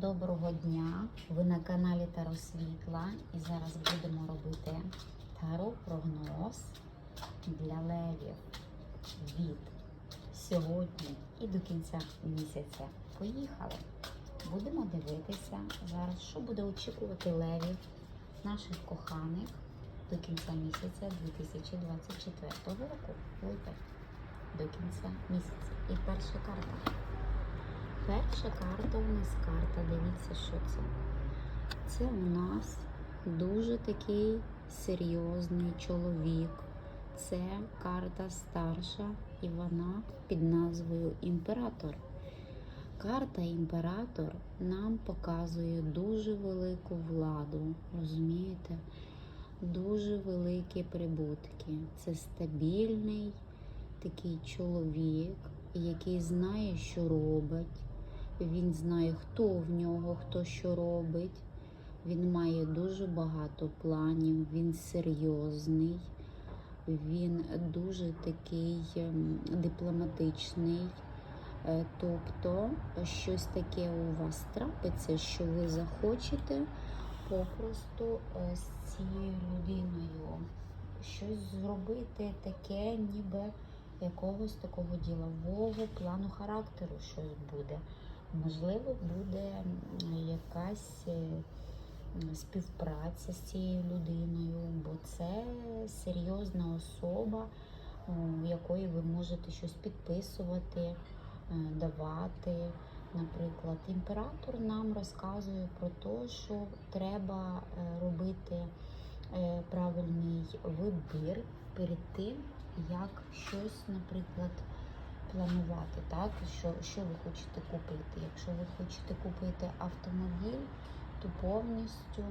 Доброго дня! Ви на каналі Таро Світла і зараз будемо робити таро прогноз для левів від сьогодні і до кінця місяця. Поїхали! Будемо дивитися зараз, що буде очікувати левів наших коханих до кінця місяця 2024 року. Липень до кінця місяця. І перша карта. Перша карта у нас карта. Дивіться, що це. Це у нас дуже такий серйозний чоловік. Це карта старша і вона під назвою Імператор. Карта Імператор нам показує дуже велику владу, розумієте? Дуже великі прибутки. Це стабільний такий чоловік, який знає, що робить. Він знає, хто в нього, хто що робить. Він має дуже багато планів, він серйозний, він дуже такий ем, дипломатичний. Е, Тобто щось таке у вас трапиться, що ви захочете попросту е, з цією людиною щось зробити таке, ніби якогось такого ділового плану характеру щось буде. Можливо, буде якась е, співпраця з цією людиною, бо це серйозна особа, у якої ви можете щось підписувати, е, давати. Наприклад, імператор нам розказує про те, що треба е, робити правильний вибір перед тим, як щось, наприклад, планувати, так? Що, що ви хочете купити. Якщо ви хочете купити автомобіль, то повністю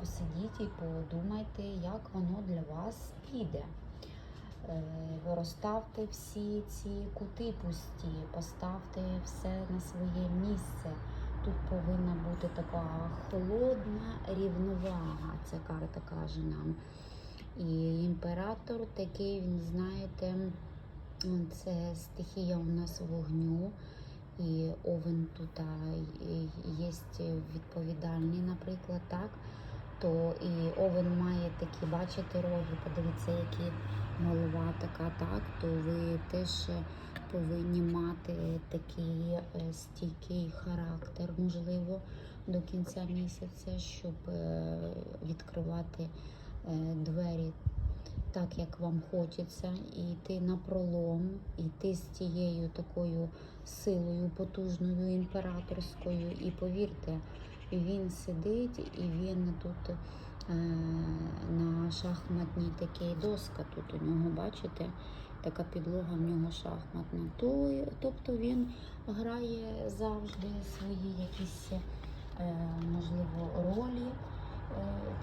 посидіть і подумайте, як воно для вас піде. Е, Розставте всі ці кути пусті, поставте все на своє місце. Тут повинна бути така холодна рівновага, ця карта каже нам. І імператор такий, він, знаєте, це стихія у нас вогню, і овен тут є відповідальний, наприклад, так. То і овен має такі, бачите, роги, подивіться, які голова така, так, то ви теж повинні мати такий е, стійкий характер, можливо, до кінця місяця, щоб е, відкривати е, двері так, як вам хочеться, і йти на пролом, йти з тією такою силою потужною імператорською. І повірте, він сидить і він тут е, на шахматній такій доска. Тут у нього, бачите, така підлога в нього шахматна. То, тобто він грає завжди свої якісь, е, можливо, ролі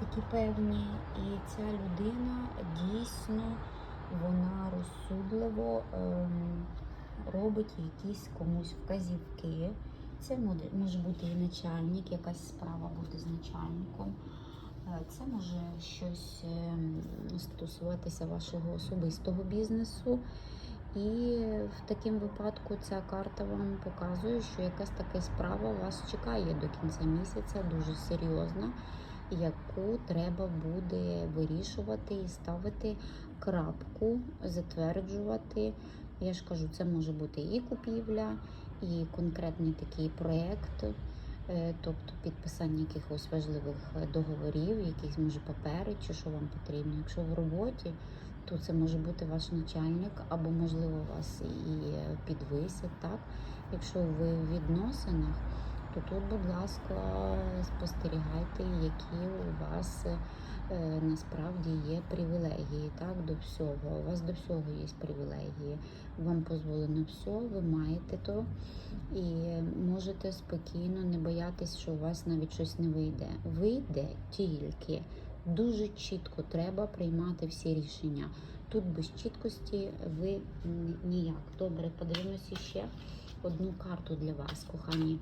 такі певні, і ця людина дійсно вона розсудливо ем, робить якісь комусь вказівки. Це може, бути і начальник, якась справа буде з начальником. Е, Це може щось ем, стосуватися вашого особистого бізнесу. І в такому випадку ця карта вам показує, що якась така справа вас чекає до кінця місяця, дуже серйозна, яку треба буде вирішувати і ставити крапку, затверджувати. Я ж кажу, це може бути і купівля, і конкретний такий проєкт, е, тобто підписання якихось важливих договорів, якісь може папери, чи що вам потрібно. Якщо в роботі, то це може бути ваш начальник, або можливо вас і підвисять, так? Якщо ви в відносинах, тут, будь ласка, спостерігайте, які у вас е, насправді є привілегії, так, до всього. У вас до всього є привілегії. Вам дозволено все, ви маєте то і можете спокійно не боятись, що у вас навіть щось не вийде. Вийде тільки дуже чітко треба приймати всі рішення. Тут без чіткості ви ніяк. Добре, подивимося ще одну карту для вас, кохані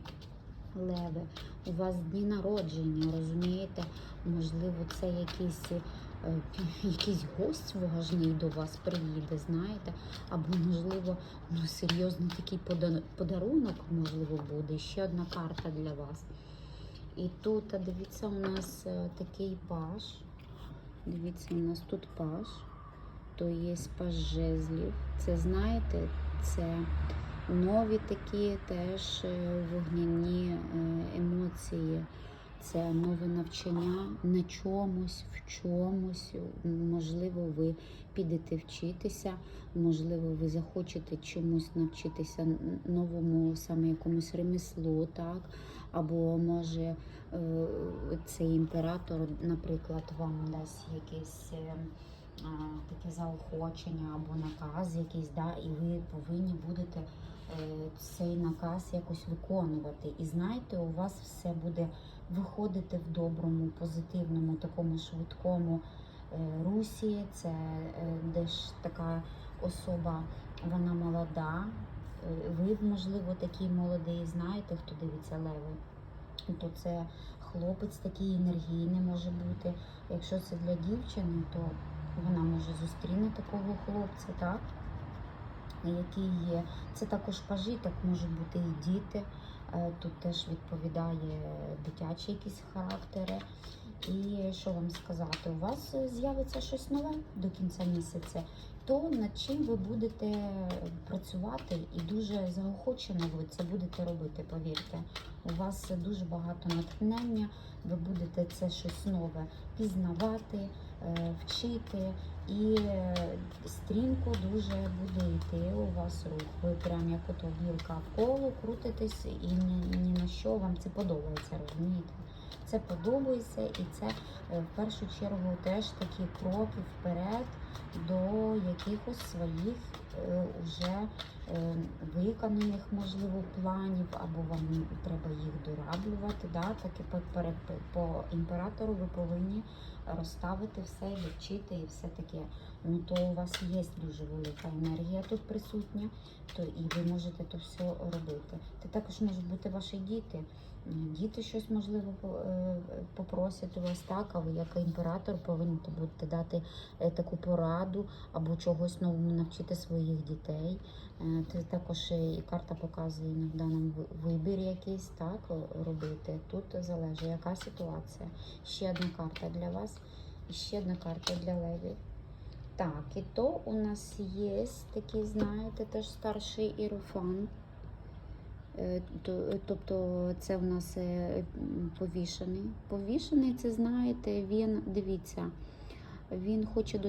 леви. У вас дні народження, розумієте? Можливо, це якісь е, якийсь гость важний до вас приїде, знаєте, або, можливо, ну, серйозно такий подарунок, можливо, буде. Ще одна карта для вас. І тут, дивіться, у нас е, такий паш. Дивіться, у нас тут паш, то є паш жезлів. Це знаєте, це нові такі теж е, вогняні е, емоції. Це нове навчання на чомусь, в чомусь. Можливо, ви підете вчитися, можливо, ви захочете чомусь навчитися новому саме якомусь ремеслу, так? Або може е, цей імператор, наприклад, вам дасть якесь а, таке заохочення або наказ якийсь, да, і ви повинні будете е, цей наказ якось виконувати. І знаєте, у вас все буде виходити в доброму, позитивному, такому швидкому е, русі. Це е, де ж така особа, вона молода. Ви, можливо, такий молодий, знаєте, хто дивиться леви то це хлопець такий енергійний може бути. Якщо це для дівчини, то вона може зустріне такого хлопця, так? Який є. Це також пажі, можуть бути і діти. Е, Тут теж відповідає дитячі якісь характери. І що вам сказати, у вас з'явиться щось нове до кінця місяця, то над чим ви будете працювати і дуже заохочено ви це будете робити, повірте. У вас дуже багато натхнення, ви будете це щось нове пізнавати, вчити, і е, стрімко дуже буде йти у вас рух. Ви прям як ото білка в коло крутитесь, і ні, ні на що вам це подобається, розумієте? Це подобається, і це е, в першу чергу теж такі кроки вперед до якихось своїх е, уже е, виконаних, можливо, планів, або вам треба їх дораблювати. Да? Так і по, по імператору ви повинні розставити все, вивчити вчити і все таке. Ну то у вас є дуже велика енергія тут присутня, то і ви можете то все робити. Це також можуть бути ваші діти. Діти щось можливо е, попросять у вас так, а ви як імператор повинні будете дати е, таку пораду або чогось новому навчити своїх дітей. Це також е, і карта показує іноді ви- вибір якийсь так робити. Тут залежить, яка ситуація. Ще одна карта для вас, і ще одна карта для левів. Так, і то у нас є такий, знаєте, теж старший іерофант. Е, то- Тобто це в нас е, повішений. Повішений, це знаєте, він, дивіться, він хоче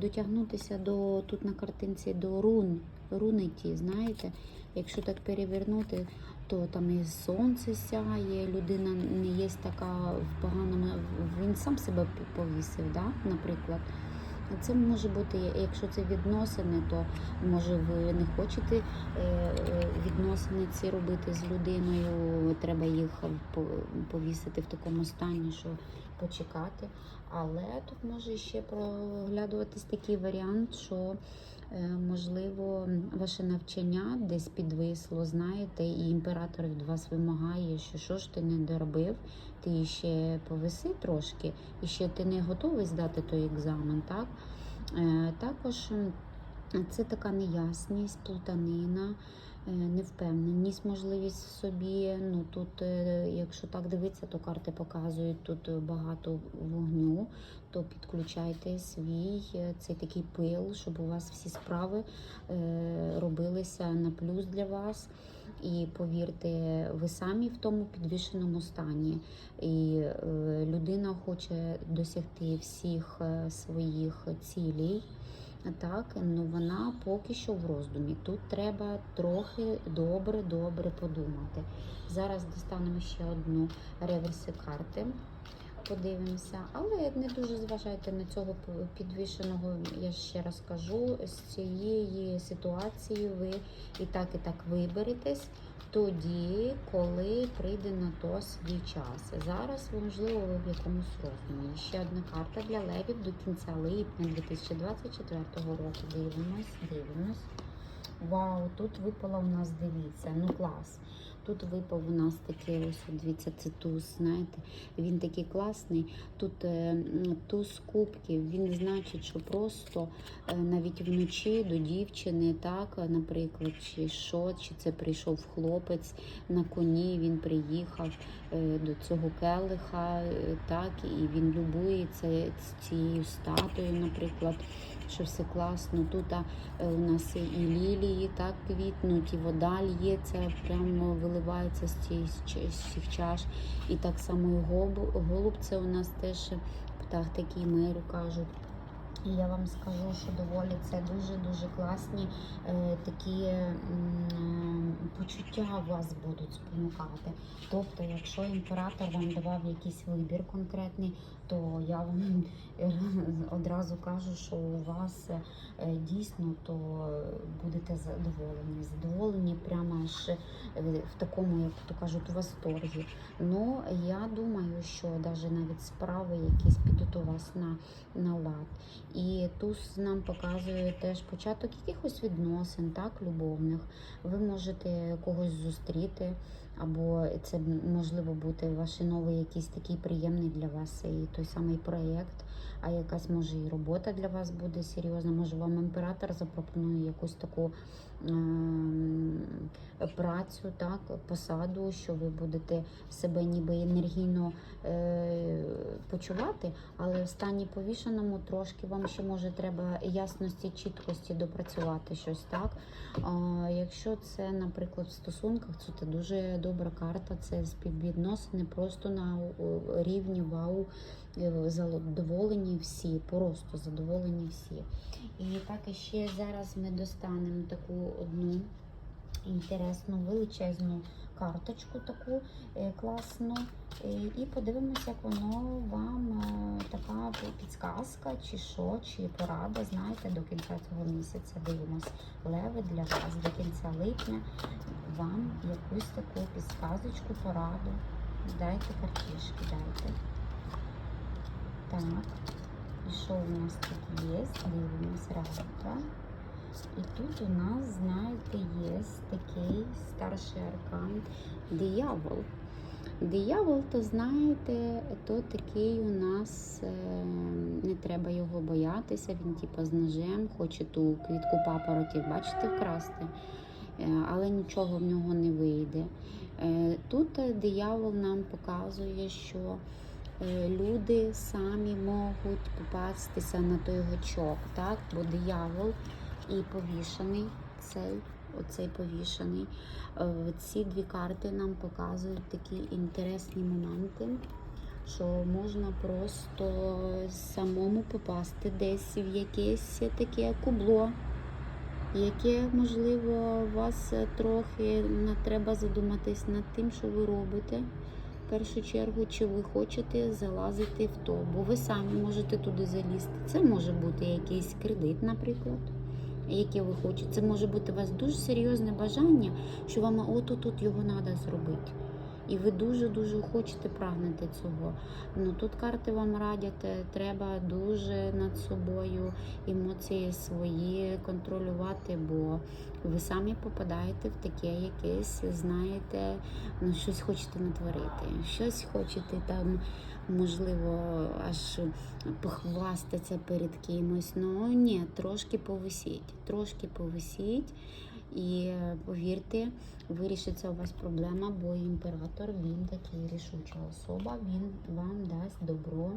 дотягнутися до тут на картинці до рун, руни ті, знаєте. Якщо так перевернути, то там і сонце сяє, людина не є така в поганому. Він сам себе повісив, да? наприклад. Це може бути, якщо це відносини, то може ви не хочете е, відносини ці робити з людиною. Треба їх по- повісити в такому стані, що почекати. Але тут може ще проглядуватись такий варіант, що можливо ваше навчання десь підвисло, знаєте, і імператор від вас вимагає, що що ж ти не доробив, ти ще повиси трошки, і ще ти не готовий здати той екзамен, так? Е, Також це така неясність, плутанина, е, невпевненість, можливість в собі. Ну тут, е, якщо так дивитися, то карти показують тут багато вогню, то підключайте свій е, цей такий пил, щоб у вас всі справи е, робилися на плюс для вас. І повірте, ви самі в тому підвішеному стані, і е, людина хоче досягти всіх е, своїх цілей. Так, ну вона поки що в роздумі. Тут треба трохи добре-добре подумати. Зараз достанемо ще одну реверси карти. Подивимося, але не дуже зважайте на цього підвішеного. Я ще раз кажу, з цієї ситуації ви і так, і так виберетесь тоді, коли прийде на то свій час. Зараз, можливо, ви в якомусь роздумі. Ще одна карта для левів до кінця липня 2024 року. Дивимось, дивимось. Вау, тут випала у нас, дивіться, ну клас. Тут випав у нас такий ось, дивіться, це туз, знаєте, він такий класний. Тут е, туз кубків, він значить, що просто е, навіть вночі до дівчини, так, наприклад, чи що, чи це прийшов хлопець на коні, він приїхав е, до цього келиха, так, і він любується цією статуєю, наприклад, що все класно. Тут е, у нас і лілії так квітнуть, і вода лється, прямо виливається з цих чаш. І так само і голуб, голуб це у нас теж птах такий миру кажуть. І я вам скажу, що доволі це дуже-дуже класні е, такі м, почуття вас будуть спонукати. Тобто, якщо імператор вам давав якийсь вибір конкретний, то я вам е, одразу кажу, що у вас е, дійсно то будете задоволені. Задоволені прямо аж е, в такому, як то кажуть, восторгі. Ну, я думаю, що навіть навіть справи якісь підуть у вас на, на лад. І туз нам показує теж початок якихось відносин, так, любовних. Ви можете когось зустріти, або це можливо бути ваш новий якийсь такий приємний для вас і той самий проєкт, а якась може і робота для вас буде серйозна. Може вам імператор запропонує якусь таку ем, працю, так, посаду, що ви будете себе ніби енергійно е, почувати, але в стані повішеному трошки вам ще може треба ясності, чіткості допрацювати щось так. Якщо це, наприклад, в стосунках, то це дуже добра карта, це співвідносини просто на рівні вау, задоволені всі, просто задоволені всі. І так ще зараз ми достанемо таку одну інтересну величезну карточку таку е, класну. Е, І подивимося, як воно вам е, така підсказка, чи що, чи порада. Знаєте, до кінця цього місяця дивимось леви для вас до кінця липня. Вам якусь таку підсказочку, пораду. Дайте картішки, дайте. Так. І що у нас тут є? Дивимось рада. І тут у нас, знаєте, є такий старший аркан диявол. Диявол, то знаєте, то такий у нас е, не треба його боятися. Він типу з ножем хоче ту квітку папоротів, бачите, вкрасти, Е, але нічого в нього не вийде. Е, Тут диявол нам показує, що люди самі можуть попастися на той гачок, так? Бо диявол і повішений цей, оцей повішений. Е, Ці дві карти нам показують такі інтересні моменти, що можна просто самому попасти десь в якесь таке кубло, яке, можливо, вас трохи треба задуматись над тим, що ви робите. Першу чергу, чи ви хочете залазити в то, бо ви самі можете туди залізти. Це може бути якийсь кредит, наприклад який ви хочете. Це може бути у вас дуже серйозне бажання, що вам от тут його треба зробити. І ви дуже-дуже хочете прагнути цього. Ну тут карти вам радять, треба дуже над собою емоції свої контролювати, бо ви самі попадаєте в таке якесь, знаєте, ну щось хочете натворити, щось хочете там, можливо, аж похвастатися перед кимось. Ну ні, трошки повисіть, трошки повисіть. І повірте, вирішиться у вас проблема, бо імператор він такий рішуча особа, він вам дасть добро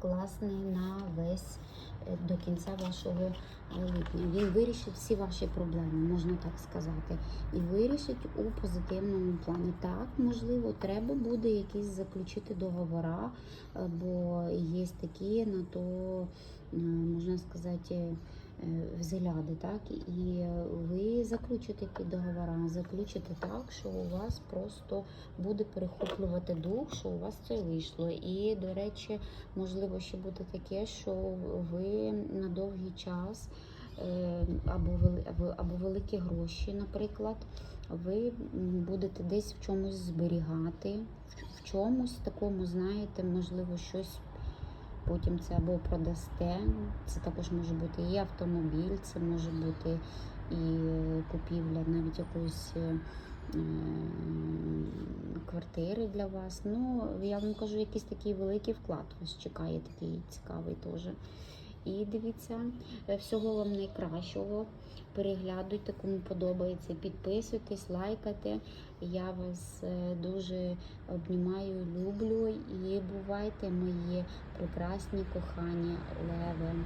класне на весь е, до кінця вашого липня. Він вирішить всі ваші проблеми, можна так сказати. І вирішить у позитивному плані. Так, можливо, треба буде якісь заключити договора, е, бо є такі на то, е, можна сказати, взгляди, так, і ви заключите ті договори, заключите так, що у вас просто буде перехоплювати дух, що у вас це вийшло. І, до речі, можливо, ще буде таке, що ви на довгий час е, або, вели- або, великі гроші, наприклад, ви будете десь в чомусь зберігати, в чомусь такому, знаєте, можливо, щось потім це або продасте. Це також може бути і автомобіль, це може бути і купівля навіть якоїсь е, квартири для вас. Ну, я вам кажу, якийсь такий великий вклад вас чекає, такий цікавий теж. І дивіться, е, всього вам найкращого. Переглядуйте, кому подобається, підписуйтесь, лайкайте. Я вас е, дуже обнімаю, люблю і бувайте мої прекрасні, кохані леви.